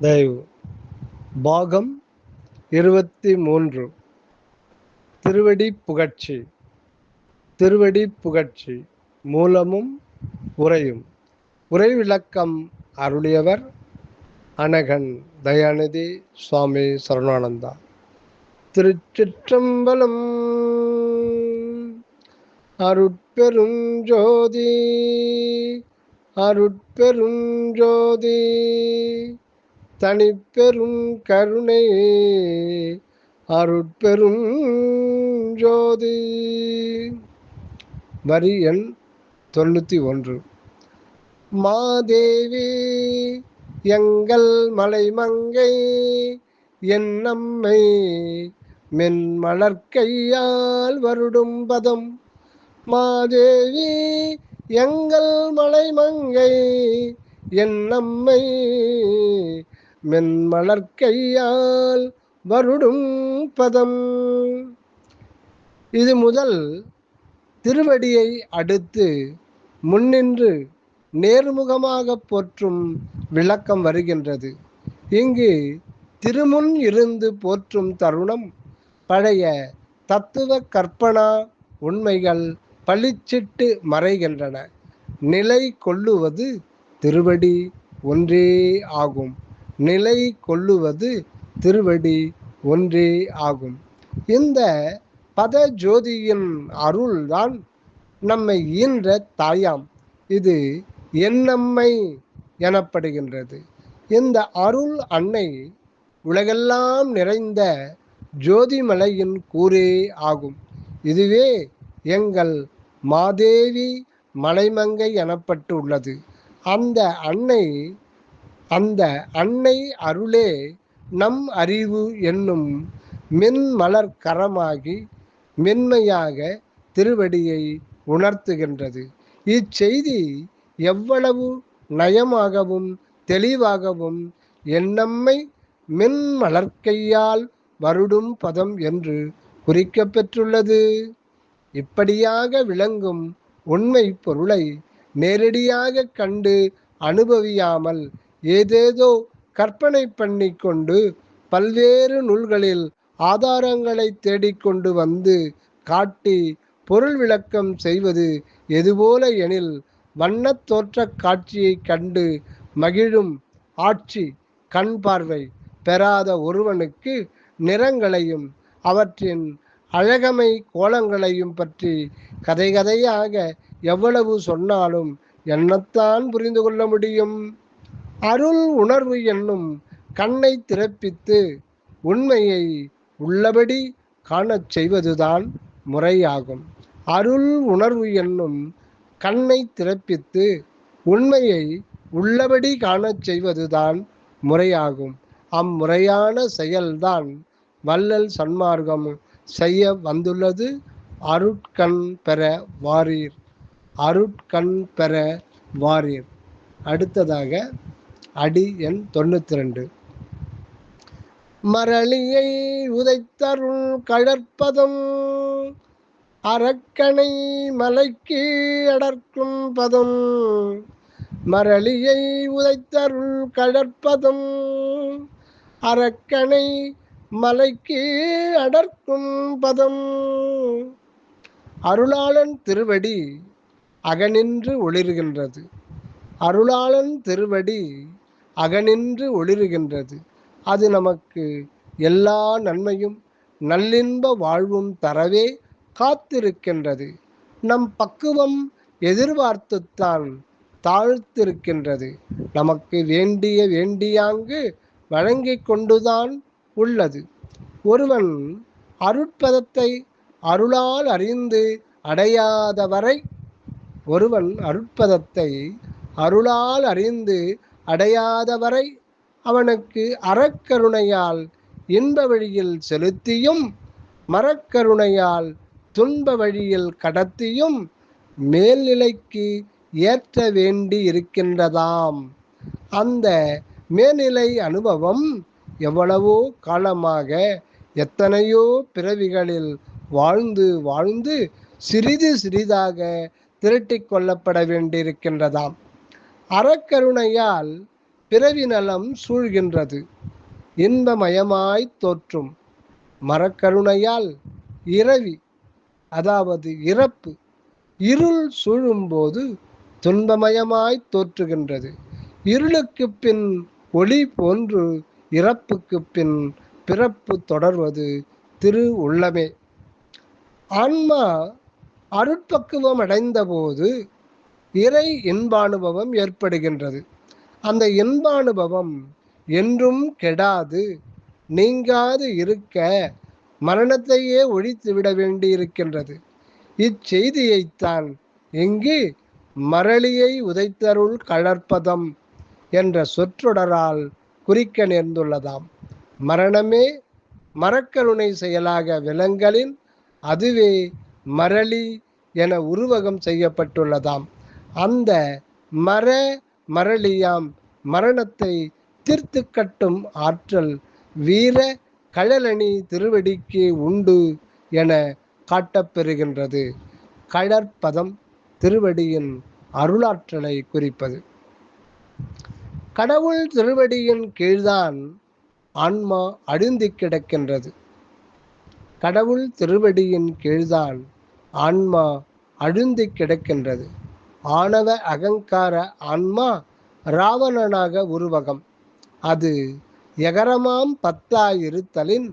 தயவு. பாகம் இருபத்தி மூன்று திருவடி புகழ்ச்சி. திருவடி புகழ்ச்சி மூலமும் உரையும் உரை விளக்கம் அருளியவர் அனகன் தயாநிதி சுவாமி சரணானந்தா. திருச்சிற்றம்பலம் அருட்பெரும் ஜோதி அருட்பெரும் ஜோதி. தனிப்பெரும் கருணை அருட்பெரும் ஜோதி. வரி எண் தொண்ணூற்றி ஒன்று. மாதேவி எங்கள் மலைமங்கை என் நம்மை மென்மலர்க்கையால் வருடும் பதம். மாதேவி எங்கள் மலைமங்கை என் நம்மை மென்மலர்க்கையால் வருடும் பதம். இது முதல் திருவடியை அடுத்து முன்னின்று நேர்முகமாக போற்றும் விளக்கம் வருகின்றது. இங்கு திருமுன் இருந்து போற்றும் தருணம் பழைய தத்துவ கற்பனா உண்மைகள் பளிச்சிட்டு மறைகின்றன. நிலை கொள்ளுவது திருவடி ஒன்றே ஆகும். நிலை கொள்ளுவது திருவடி ஒன்றே ஆகும். இந்த பத ஜோதியின் அருள்தான் நம்மை ஈன்ற தாயாம். இது எண்ணம்மை எனப்படுகின்றது. இந்த அருள் அன்னை உலகெல்லாம் நிறைந்த ஜோதிமலையின் கூரே ஆகும். இதுவே எங்கள் மாதேவி மலைமங்கை எனப்பட்டு உள்ளது அந்த அன்னை அந்த அன்னை அருளே நம் அறிவு என்னும் மென்மலர் கரமாகி மென்மையாக திருவடியை உணர்த்துகின்றது. இச்செய்தி எவ்வளவு நயமாகவும் தெளிவாகவும் எண்ணம்மை மென்மலர்க்கையால் வருடும் பதம் என்று குறிக்கப்பெற்றுள்ளது இப்படியாக விளங்கும் உண்மை பொருளை நேரடியாக கண்டு அனுபவியாமல் ஏதேதோ கற்பனை பண்ணி கொண்டு பல்வேறு நூல்களில் ஆதாரங்களை தேடிக்கொண்டு வந்து காட்டி பொருள் விளக்கம் செய்வது எதுபோல எனில் வண்ணத் தோற்ற காட்சியை கண்டு மகிழும் ஆட்சி கண் பார்வை பெறாத ஒருவனுக்கு நிறங்களையும் அவற்றின் அழகமை கோலங்களையும் பற்றி கதை கதையாக எவ்வளவு சொன்னாலும் என்னத்தான் புரிந்து கொள்ள முடியும். அருள் உணர்வு என்னும் கண்ணை திறப்பித்து உண்மையை உள்ளபடி காணச் செய்வதுதான் முறையாகும். அருள் உணர்வு என்னும் கண்ணை திறப்பித்து உண்மையை உள்ளபடி காணச் செய்வதுதான் முறையாகும். அம்முறையான செயல்தான் வள்ளல் சன்மார்க்கம் செய்ய வந்துள்ளது. அருட்கண் பெற வாரீர். அருட்கண் பெற வாரீர். அடுத்ததாக அடி எண் தொண்ணூத்தி ரெண்டு மரளியை உதைத்தருள் கடற்பதம் அரக்கனை மலைக்கு அடர்க்கும் பதம். மரளியை உதைத்தருள் கடற்பதம் அரக்கனை மலைக்கு அடர்க்கும் பதம். அருளாளன் திருவடி அகனின்று ஒளிர்கின்றது. அருளாளன் திருவடி அகனின்று ஒளிருகின்றது. அது நமக்கு எல்லா நன்மையும் நல்லின்ப வாழ்வும் தரவே காத்திருக்கின்றது. நம் பக்குவம் எதிர்பார்த்துத்தான் தாழ்த்திருக்கின்றது. நமக்கு வேண்டிய வேண்டியாங்கு வழங்கி கொண்டுதான் உள்ளது. ஒருவன் அருட்பதத்தை அருளால் அறிந்து அடையாதவரை ஒருவன் அருட்பதத்தை அருளால் அறிந்து அடையாதவரை அவனுக்கு அறக்கருணையால் இன்ப வழியில் செலுத்தியும் மரக்கருணையால் துன்ப வழியில் கடத்தியும் மேல்நிலைக்கு ஏற்ற வேண்டி இருக்கின்றதாம். அந்த மேல்நிலை அனுபவம் எவ்வளவோ காலமாக எத்தனையோ பிறவிகளில் வாழ்ந்து வாழ்ந்து சிறிது சிறிதாக திரட்டி கொள்ளப்பட வேண்டியிருக்கின்றதாம். அறக்கருணையால் பிறவி நலம் சூழ்கின்றது. இன்பமயமாய் தோற்றும் மரக்கருணையால் இரவி அதாவது இறப்பு இருள் சூழும்போது துன்பமயமாய் தோற்றுகின்றது. இருளுக்கு பின் ஒளி போன்று இறப்புக்கு பின் பிறப்பு தொடர்வது திரு உள்ளமே. ஆன்மா அருட்பக்குவம் அடைந்தபோது இறை இன்பானுபவம் ஏற்படுகின்றது. அந்த இன்பானுபவம் என்றும் கெடாது. நீங்காது இருக்க மரணத்தையே ஒழித்து விட வேண்டியிருக்கின்றது. இச்செய்தியைத்தான் இங்கு மரளியை உதைத்தருள் கலர்ப்பதம் என்ற சொற்றொடரால் குறிக்க நேர்ந்துள்ளதாம். மரணமே மரக்கருணை செயலாக விலங்கலின் அதுவே மரளி என உருவகம் செய்யப்பட்டுள்ளதாம். அந்த மர மரளியாம் மரணத்தை தீர்த்து கட்டும் ஆற்றல் வீர கழலணி திருவடிக்கு உண்டு என காட்டப்பெறுகின்றது கழற்பதம் திருவடியின் அருளாற்றலை குறிப்பது. கடவுள் திருவடியின் கீழ்தான் ஆன்மா அழுந்தி கிடக்கின்றது. கடவுள் திருவடியின் கீழ்தான் ஆன்மா அழுந்தி கிடக்கின்றது. ஆணவ அகங்கார ஆன்மா ராவணனாக உருவகம். அது எகரமாம் பத்தாயிருத்தலின்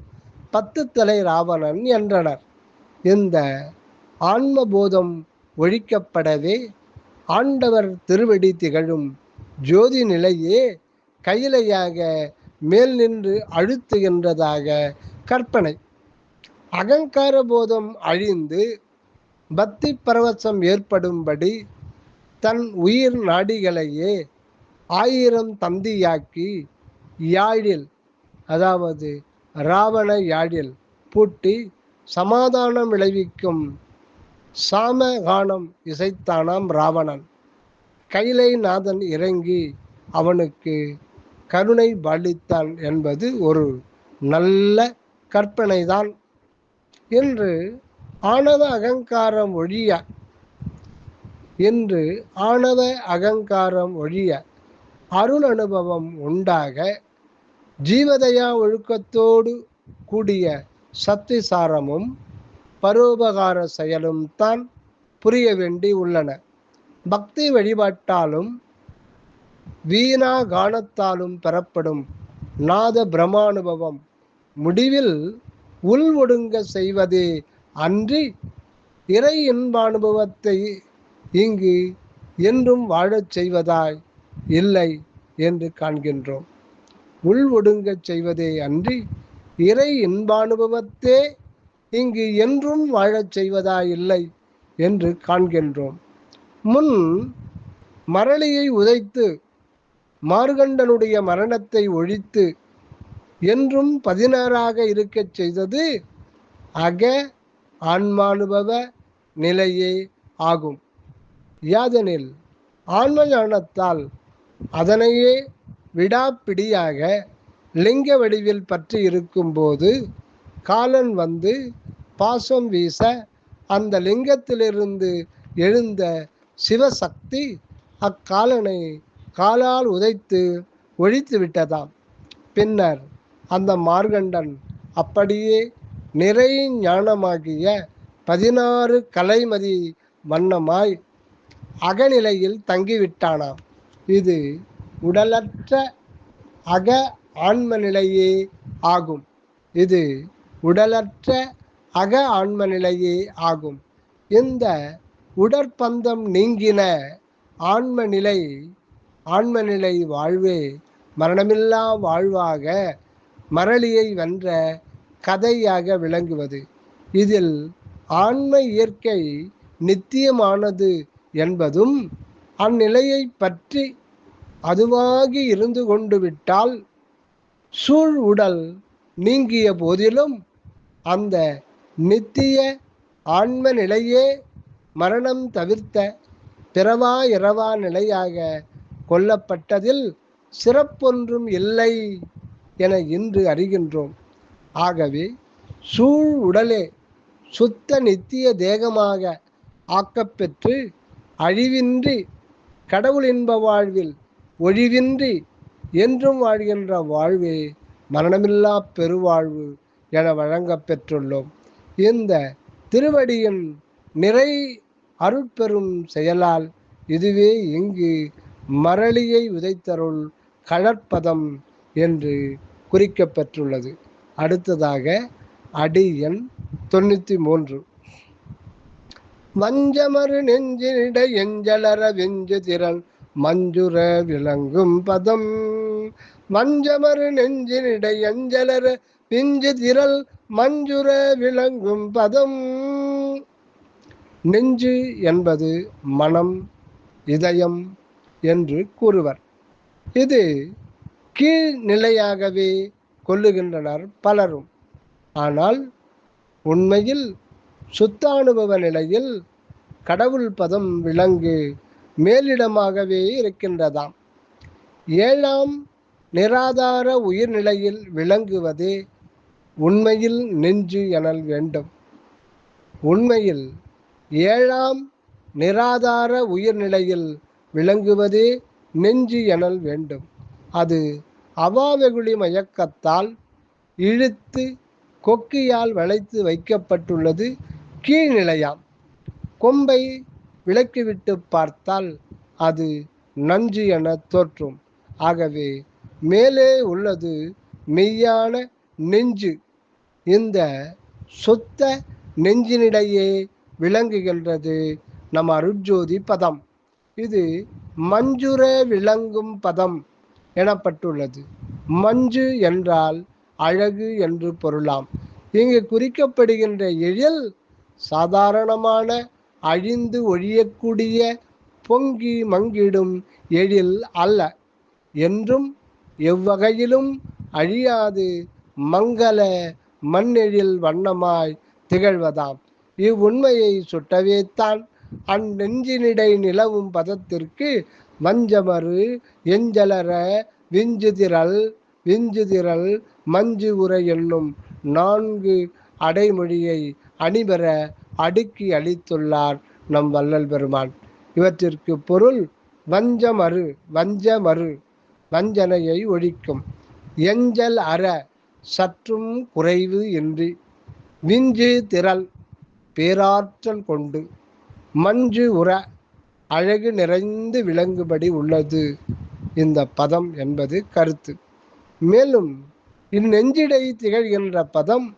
பத்து தலை ராவணன் என்றனர். இந்த ஆன்மபோதம் ஒழிக்கப்படவே ஆண்டவர் திருவடி திகழும் ஜோதி நிலையே கையிலையாக மேல் நின்று அழுத்துகின்றதாக கற்பனை. அகங்கார போதம் அழிந்து பக்தி பரவசம் ஏற்படும்படி தன் உயிர் நாடிகளையே ஆயிரம் தந்தியாக்கி யாழில் அதாவது ராவண யாழில் பூட்டி சமாதானம் விளைவிக்கும் சாமகானம் இசைத்தானாம் ராவணன். கைலை நாதன் இறங்கி அவனுக்கு கருணை பாலித்தான் என்பது ஒரு நல்ல கற்பனைதான். என்று ஆணவ அகங்காரம் ஒழிய என்று ஆணவ அகங்காரம் ஒழிய அருள் அனுபவம் உண்டாக ஜீவதயா ஒழுக்கத்தோடு கூடிய சத்திசாரமும் பரோபகார செயலும் தான் புரிய வேண்டி உள்ளன. பக்தி வழிபாட்டாலும் வீணா கானத்தாலும் பெறப்படும் நாத பிரமானுபவம் முடிவில் உள் ஒடுங்க செய்வதே அன்றி இறை இன்பானுபவத்தை இங்கு என்றும் வாழச் செய்வதாய் இல்லை என்று காண்கின்றோம். உள் ஒடுங்கச் செய்வதே அன்றி இறை இன்பானுபவத்தே இங்கு என்றும் வாழச் செய்வதாய் இல்லை என்று காண்கின்றோம். முன் மரளியை உதைத்து மார்கண்டனுடைய மரணத்தை ஒழித்து என்றும் பதினாறாக இருக்கச் செய்தது அக ஆன்மானுபவ நிலையே ஆகும். யாதெனில் ஆன்ம ஞானத்தால் அதனையே விடாப்பிடியாக லிங்க வடிவில் பற்றி இருக்கும்போது காலன் வந்து பாசம் வீச அந்த லிங்கத்திலிருந்து எழுந்த சிவசக்தி அக்காலனை காலால் உதைத்து ஒழித்து விட்டதாம். பின்னர் அந்த மார்கண்டன் அப்படியே நிறை ஞானமாகிய பதினாறு கலைமதி வண்ணமாய் அகநிலையில் தங்கிவிட்டானாம். இது உடலற்ற அக ஆன்ம நிலையே ஆகும். இது உடலற்ற அக ஆன்ம நிலையே ஆகும். இந்த உடற்பந்தம் நீங்கின ஆன்ம நிலை ஆன்ம நிலை வாழ்வே மரணமில்லா வாழ்வாக மரளியை வென்ற கதையாக விளங்குவது. இதில் ஆன்ம இயற்கை நித்தியமானது என்பதும் அந்நிலையை பற்றி அதுவாகி இருந்து கொண்டு விட்டால் சூழ் உடல் நீங்கிய போதிலும் அந்த நித்திய ஆன்ம நிலையே மரணம் தவிர்த்த பிறவா இரவா நிலையாக கொல்லப்பட்டதில் சிறப்பொன்றும் இல்லை என இன்று அறிகின்றோம். ஆகவே சூழ் உடலே சுத்த நித்திய தேகமாக ஆக்கப்பெற்று அழிவின்றி கடவுள் இன்ப வாழ்வில் ஒழிவின்றி என்றும் வாழ்கின்ற வாழ்வே மரணமில்லா பெருவாழ்வு என வழங்கப் பெற்றுள்ளோம். இந்த திருவடியின் நிறை அருட்பெரும் செயலால் இதுவே இங்கு மரளியை உதைத்தருள் கழற்பதம் என்று குறிக்கப்பெற்றுள்ளது. அடுத்ததாக அடி எண் தொண்ணூற்றி மூன்று. வஞ்சமறு நெஞ்சிட எஞ்சலர வெஞ்சு திறன் மஞ்சுர விளங்கும் பதம். வஞ்சமறு நெஞ்சினிட எஞ்சலர பிஞ்சு திரள் மஞ்சுர விளங்கும் பதம். நெஞ்சு என்பது மனம் இதயம் என்று கூறுவர். இது கீழ்நிலையாகவே கொள்ளுகின்றனர் பலரும். ஆனால் உண்மையில் சுத்தானுபவ நிலையில் கடவுள் பதம் விலங்கு மேலிடமாகவே இருக்கின்றதாம். ஏழாம் நிராதார உயிர்நிலையில் விளங்குவதே உண்மையில் நெஞ்சு எனல் வேண்டும். உண்மையில் ஏழாம் நிராதார உயிர்நிலையில் விளங்குவதே நெஞ்சு எனல் வேண்டும். அது அவாவெகுளி மயக்கத்தால் இழுத்து கொக்கியால் வளைத்து வைக்கப்பட்டுள்ளது. கீழ்நிலையாம். கொம்பை விலக்கிவிட்டு பார்த்தால் அது நஞ்சு என தோற்றும். ஆகவே மேலே உள்ளது மெய்யான நெஞ்சு. இந்த சொத்த நெஞ்சினிடையே விளங்குகின்றது நம் அருட்ஜோதி பதம். இது மஞ்சுர விளங்கும் பதம் எனப்பட்டுள்ளது. மஞ்சு என்றால் அழகு என்று பொருளாம். இங்கு குறிக்கப்படுகின்ற எழில் சாதாரணமான அழிந்து ஒழியக்கூடிய பொங்கி மங்கிடும் எழில் அல்ல. என்றும் எவ்வகையிலும் அழியாது மங்கள மண்ணெழில் வண்ணமாய் திகழ்வதாம். இவ்வுண்மையை சுட்டவேத்தான். அந்நெஞ்சினிடை நிலவும் பதத்திற்கு வஞ்சமறு எஞ்சலர விஞ்சுதிரல் விஞ்சுதிரல் மஞ்சு உரை என்னும் நான்கு அடைமொழியை அணிபெற அடுக்கி அளித்துள்ளார் நம் வள்ளல் பெருமான். இவற்றிற்கு பொருள் வஞ்சமறு வஞ்சமறு வஞ்சனையை ஒழிக்கும். எஞ்சல் அற சற்றும் குறைவு இன்றி விஞ்சு திரள் பேராற்றல் கொண்டு மஞ்சு உற அழகு நிறைந்து விளங்குபடி உள்ளது. இந்த பதம் என்பது கருத்து. மேலும் இந்நெஞ்சிடை திகழ்கின்ற பதம்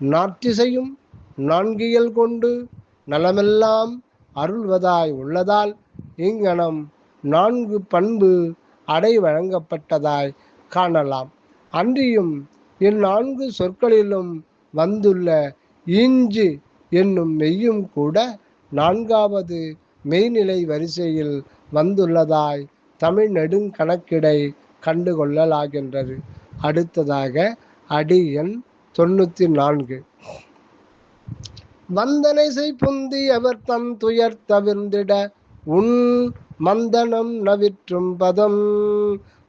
நாட்டிசையும் நான்கியல் கொண்டு நலமெல்லாம் அருள்வதாய் உள்ளதால் இங்கனம் நான்கு பண்பு அடை வழங்கப்பட்டதாய் காணலாம். அன்றியும் இந்நான்கு சொற்களிலும் வந்துள்ள இஞ்சு என்னும் மெய்யும் கூட நான்காவது மெய்நிலை வரிசையில் வந்துள்ளதாய் தமிழ் நெடுங்கணக்கிடை கண்டுகொள்ளலாகின்றது. அடுத்ததாக அடி எண் தொண்ணூற்றி நான்கு. வந்தனை செய் புந்தி அவர் தம் துயர் தவிர்ந்திட உன் மந்தனம் நவிற்றும் பதம்.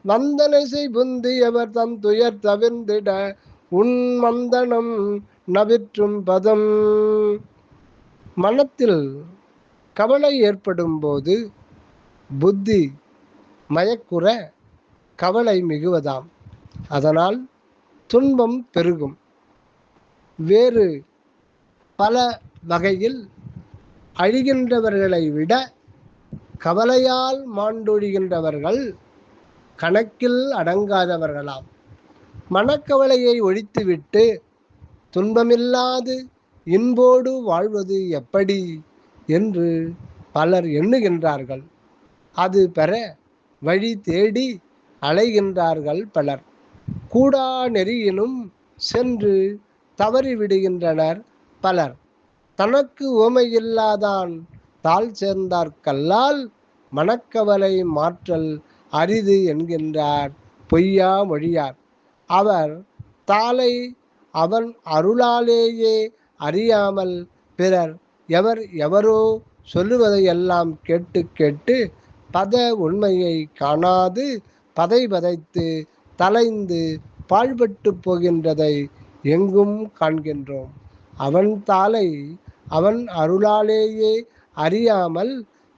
வந்தனை செய் புந்தி அவர் தம் துயர் தவிர்ந்திட உன் மந்தனம் நவிற்றும் பதம். மனத்தில் கவலை ஏற்படும் போது புத்தி மயக்குற கவலை மிகுவதாம். அதனால் துன்பம் பெருகும். வேறு பல வகையில் அழிகின்றவர்களை விட கவலையால் மாண்டொழிகின்றவர்கள் கணக்கில் அடங்காதவர்களாம். மனக்கவலையை ஒழித்துவிட்டு துன்பமில்லாது இன்போடு வாழ்வது எப்படி என்று பலர் எண்ணுகின்றார்கள். அது பெற வழி தேடி அலைகின்றார்கள் பலர். கூடா நெறியினும் சென்று தவறிவிடுகின்றனர். பலர். தனக்கு உவமையில்லாதான் தாழ் சேர்ந்தார்கல்லால் மனக்கவலை மாற்றல் அரிது என்கின்றார் பொய்யா மொழியார். அவர் தாளை அவன் அருளாலேயே அறியாமல் பிறர் எவர் எவரோ சொல்லுவதையெல்லாம் கேட்டு கேட்டு பத உண்மையை காணாது பதை பதைத்து தலைந்து பாழ்பட்டு போகின்றதை எங்கும் காண்கின்றோம். அவன் தாளை அவன் அருளாலேயே அறியாமல்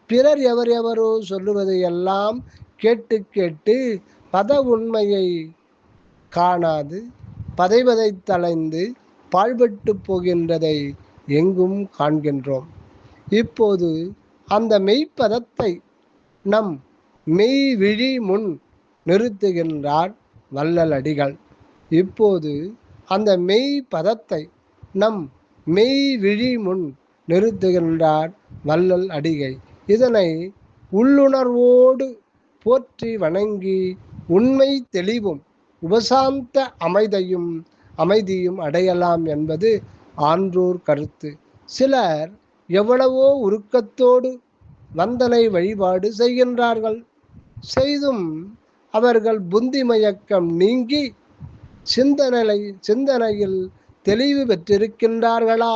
பிறர் எவர் எவரோ சொல்லுவதையெல்லாம் கேட்டு கேட்டு பத உண்மையை காணாது பதைவதை தலைந்து பாழ்பட்டு போகின்றதை எங்கும் காண்கின்றோம். இப்போது அந்த மெய்ப்பதத்தை நம் மெய் விழி முன் நிறுத்துகின்றார் வள்ளலடிகள். இப்போது அந்த மெய் பதத்தை நம் மெய் விழி முன் நிறுத்துகின்றார் வள்ளல் அடிகை. இதனை உள்ளுணர்வோடு போற்றி வணங்கி உண்மை தெளிவும் உபசாந்த அமைதியும் அமைதியும் அடையலாம் என்பது ஆன்றோர் கருத்து. சிலர் எவ்வளவோ உருக்கத்தோடு வந்தனை வழிபாடு செய்கின்றார்கள். செய்தும் அவர்கள் புந்தி மயக்கம் நீங்கி சிந்தனை சிந்தனையில் தெளிவு பெற்றிருக்கின்றார்களா?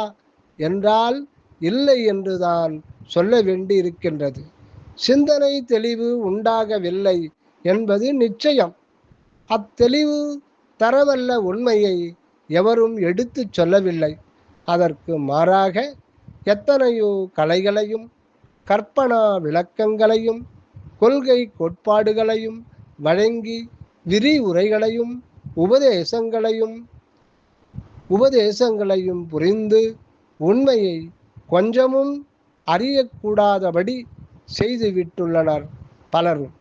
என்றால் இல்லை என்றுதான் சொல்ல வேண்டி இருக்கின்றது சிந்தனை தெளிவு உண்டாகவில்லை என்பது நிச்சயம். அத்தெளிவு தரவல்ல உண்மையை எவரும் எடுத்துச் சொல்லவில்லை. அதற்கு மாறாக எத்தனையோ கலைகளையும் கற்பனா விளக்கங்களையும் கொள்கை கோட்பாடுகளையும் வழங்கி விரிவுரைகளையும் உபதேசங்களையும் உபதேசங்களையும் புரிந்து உண்மையை கொஞ்சமும் அறியக்கூடாதபடி செய்துவிட்டுள்ளனர் பலரும்.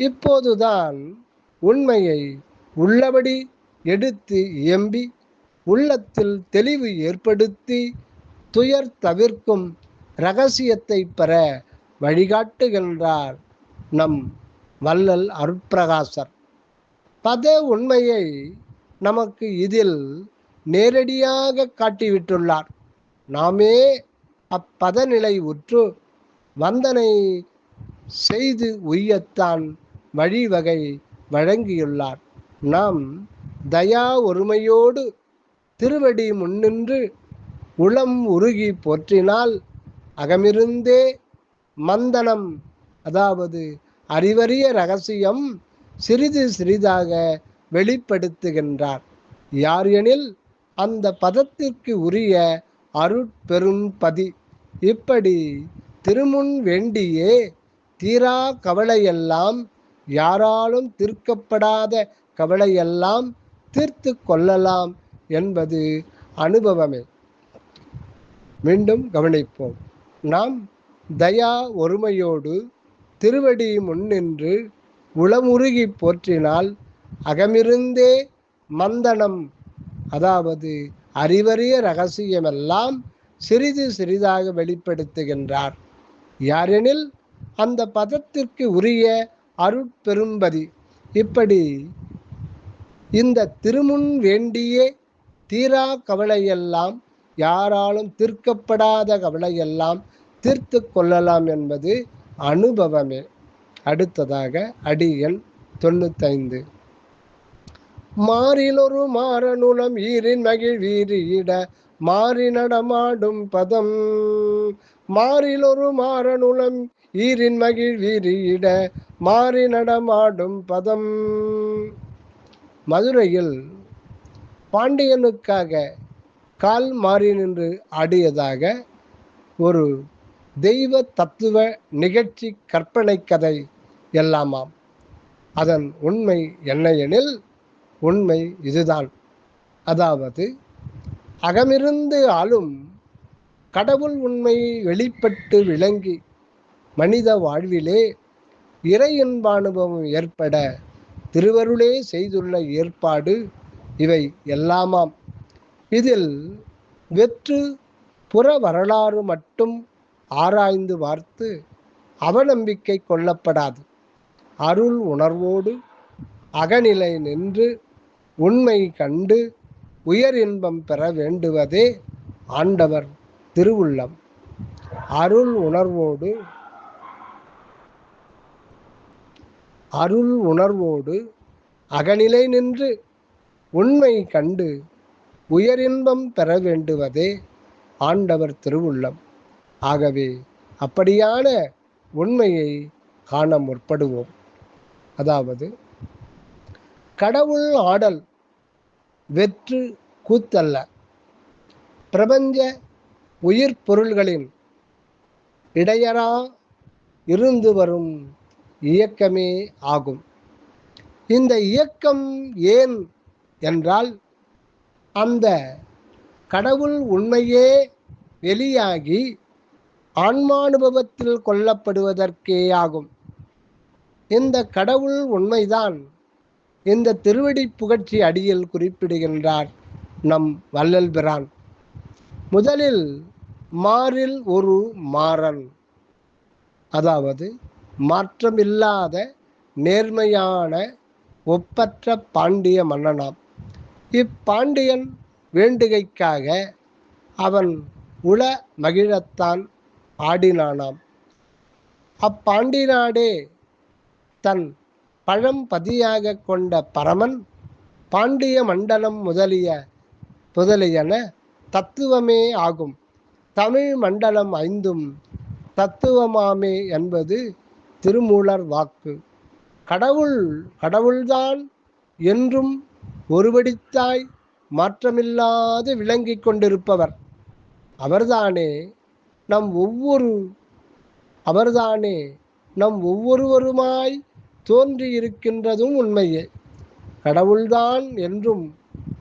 இப்போதுதான் உண்மையை உள்ளபடி எடுத்து இயம்பி உள்ளத்தில் தெளிவு ஏற்படுத்தி துயர் தவிர்க்கும் ரகசியத்தை பெற வழிகாட்டுகின்றார் நம் வள்ளல் அருட்பிரகாசர். பத உண்மையை நமக்கு இதில் நேரடியாக காட்டிவிட்டுள்ளார். நாமே அப்பதநிலை உற்று வந்தனை செய்து உய்யத்தான் வழிவகை வழங்கியுள்ளார். நாம் தயா ஒருமையோடு திருவடி முன்னின்று உளம் உருகி போற்றினால் அகமிருந்தே மந்தனம் அதாவது அறிவறிய ரகசியம் சிறிது சிறிதாக வெளிப்படுத்துகின்றார். யார் எனில் அந்த பதத்திற்கு உரிய அருட்பெரும் பதி. இப்படி திருமுன் வேண்டியே தீரா கவலையெல்லாம் யாராலும் தீர்க்கப்படாத கவலையெல்லாம் தீர்த்து கொள்ளலாம் என்பது அனுபவமே. மீண்டும் கவனிப்போம். நாம் தயா ஒருமையோடு திருவடி முன்னின்று உளமுருகி போற்றினால் அகமிருந்தே மந்தனம் அதாவது அறிவறிய ரகசியமெல்லாம் சிறிது சிறிதாக வெளிப்படுத்துகின்றார். யாரெனில் அந்த பதத்திற்கு உரிய அருட்பெரும்பதி. இப்படி இந்த திருமுன் வேண்டியே தீரா கவலையெல்லாம் யாராலும் தீர்க்கப்படாத கவலையெல்லாம் தீர்த்து கொள்ளலாம் என்பது அனுபவமே. அடுத்ததாக அடியன் தொண்ணூத்தைந்து. மாறிலொரு மாறனுலம் ஈரின் மகிழ்வீரிட மாறி நடமாடும் பதம். மாறிலொரு மாறனுலம் ஈரின் மகிழ்வீரிட மாறி நடமாடும் பதம். மதுரையில் பாண்டியனுக்காக கால் மாறி நின்று ஆடியதாக ஒரு தெய்வ தத்துவ நிகழ்ச்சி கற்பனை கதை எல்லாமாம். அதன் உண்மை என்ன எனில் உண்மை இதுதான். அதாவது அகமிருந்து ஆளும் கடவுள் உண்மை வெளிப்பட்டு விளங்கி மனித வாழ்விலே இறை இன்பானுபவம் ஏற்பட திருவருளே செய்துள்ள ஏற்பாடு இவை எல்லாமாம். இதில் வெற்று புற வரலாறு மட்டும் ஆராய்ந்து பார்த்து அவநம்பிக்கை கொள்ளப்படாது. அருள் உணர்வோடு அகநிலை நின்று உண்மை கண்டு உயர் இன்பம் பெற வேண்டுவதே ஆண்டவர் திருவுள்ளம். அருள் உணர்வோடு அருள் உணர்வோடு அகநிலை நின்று உண்மை கண்டு உயரின்பம் பெற வேண்டுவதே ஆண்டவர் திருவுள்ளம். ஆகவே அப்படியான உண்மையை காண முற்படுவோம். அதாவது கடவுள் ஆடல் வெற்று கூத்தல்ல. பிரபஞ்ச உயிர் பொருள்களின் இடையரா இருந்து வரும் இயக்கமே ஆகும். இந்த இயக்கம் ஏன் என்றால் அந்த கடவுள் உண்மையே வெளியாகி ஆன்மானுபவத்தில் கொல்லப்படுவதற்கே ஆகும். இந்த கடவுள் உண்மைதான். இந்த திருவடி புகழ்ச்சி அடியில் குறிப்பிடுகின்றார் நம் வள்ளல் பிரான். முதலில் மாறில் ஒரு மாறன். அதாவது மாற்றமில்லாத நேர்மையான ஒப்பற்ற பாண்டிய மன்னனாம். இப்பாண்டியன் வேண்டுகைக்காக அவன் உள மகிழத்தான் ஆடினானாம். அப்பாண்டி நாடே தன் பழம் பதியாக கொண்ட பரமன் பாண்டிய மண்டலம் முதலிய முதலியன தத்துவமே ஆகும். தமிழ் மண்டலம் ஐந்தும் தத்துவமாமே என்பது திருமூலர் வாக்கு. கடவுள் கடவுள்தான் என்றும் ஒருபடித்தாய் மாற்றமில்லாது விளங்கிக் கொண்டிருப்பவர். அவர்தானே நம் ஒவ்வொரு அவர்தானே நம் ஒவ்வொருவருமாய் தோன்றியிருக்கின்றதும் உண்மையே. கடவுள்தான் என்றும்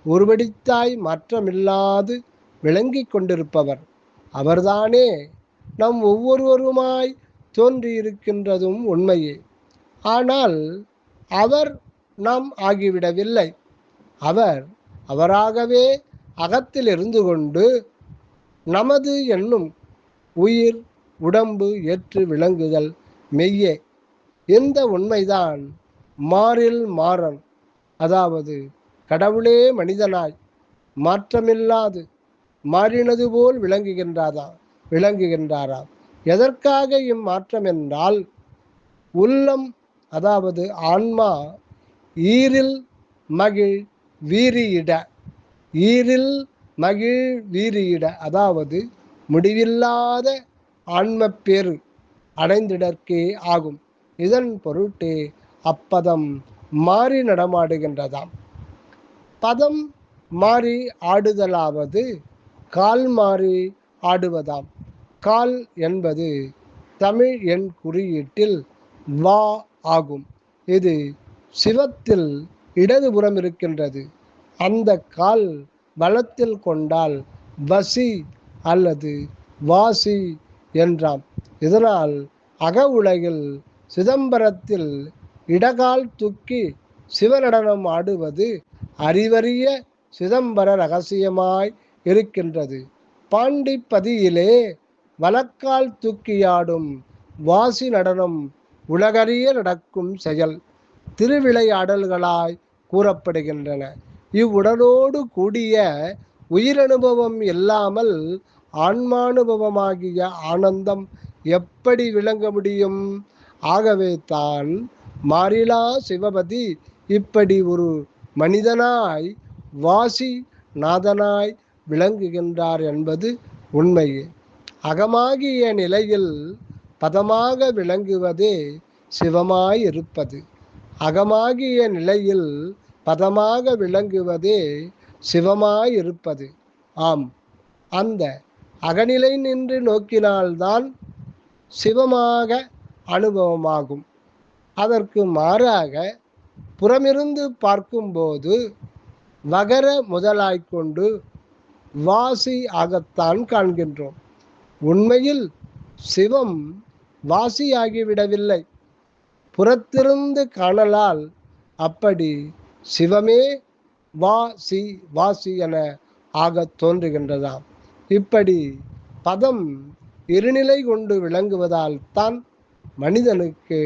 ஒருபடித்தாய் மாற்றமில்லாது விளங்கிக் கொண்டிருப்பவர். அவர்தானே நம் ஒவ்வொருவருமாய் தோன்றியிருக்கின்றதும் உண்மையே. ஆனால் அவர் நாம் ஆகிவிடவில்லை. அவர் அவராகவே அகத்தில் இருந்து கொண்டு நமது என்னும் உயிர் உடம்பு ஏற்று விளங்குதல் மெய்யே. இந்த உண்மைதான் மாறில் மாறன்? அதாவது கடவுளே மனிதனாய் மாற்றமில்லாது மாறினது போல் விளங்குகின்றாரா? விளங்குகின்றாராம் எதற்காக இம்மாற்றம் என்றால் உள்ளம் அதாவது ஆன்மா ஈரில் மகிழ் வீரியிட ஈரில் மகிழ் வீரியிட அதாவது முடிவில்லாத ஆன்மப்பேறு அடைந்திடற்கே ஆகும். இதன் பொருட்டே அப்பதம் மாறி நடமாடுகின்றதாம். பதம் மாறி ஆடுதலாவது கால் மாறி ஆடுவதாம். கால் என்பது தமிழ் எண் குறியீட்டில் வா ஆகும். இது சிவத்தில் இடதுபுறம் இருக்கின்றது. அந்த கால் வளத்தில் கொண்டால் வசி அல்லது வாசி என்றாம். இதனால் அக உலகில் சிதம்பரத்தில் இடகால் தூக்கி சிவநடனம் ஆடுவது அறிவறிய சிதம்பர ரகசியமாய் இருக்கின்றது. பாண்டிப்பதியிலே வழக்கால் தூக்கியாடும் வாசி நடனம் உலகறிய நடக்கும் செயல் திருவிளையாடல்களாய் கூறப்படுகின்றன. இவ்வுடலோடு கூடிய உயிரனுபவம் இல்லாமல் ஆன்மானுபவமாகிய ஆனந்தம் எப்படி விளங்க முடியும்? ஆகவே தான் மாறிலா சிவபதி இப்படி ஒரு மனிதனாய் வாசி நாதனாய் விளங்குகின்றார் என்பது உண்மையே. அகமாகிய நிலையில் பதமாக விளங்குவதே சிவமாய் இருப்பது அகமாகிய நிலையில் பதமாக விளங்குவதே சிவமாய் இருப்பது ஆம் அந்த அகநிலை நின்று நோக்கினால்தான் சிவமாக அனுபவமாகும். அதற்கு மாறாக புறமிருந்து பார்க்கும்போது வகர முதலாய்க்கொண்டு வாசி ஆகத்தான் காண்கின்றோம். உண்மையில் சிவம் வாசியாகிவிடவில்லை. புறத்திருந்து காணலால் அப்படி சிவமே வாசி வாசி என ஆகத் தோன்றுகின்றதாம். இப்படி பதம் இருநிலை கொண்டு விளங்குவதால் தான் மனிதனுக்கு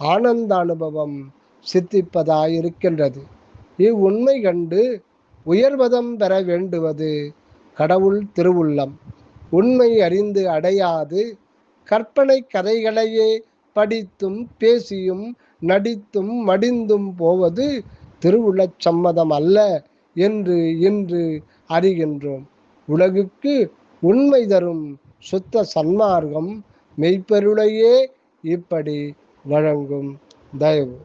ஆனந்த அனுபவம் சித்திப்பதாயிருக்கின்றது. இவ்வுண்மை கண்டு உயர்வதம் பெற வேண்டுவது கடவுள் திருவுள்ளம். உண்மை அறிந்து அடையாது கற்பனை கதைகளையே படித்தும் பேசியும் நடித்தும் மடிந்தும் போவது திருவுள்ளச் சம்மதம் அல்ல என்று இன்று அறிகின்றோம். உலகுக்கு உண்மை தரும் சுத்த சன்மார்க்கம் மெய்ப்பொருளையே இப்படி வழங்கும் தயவு.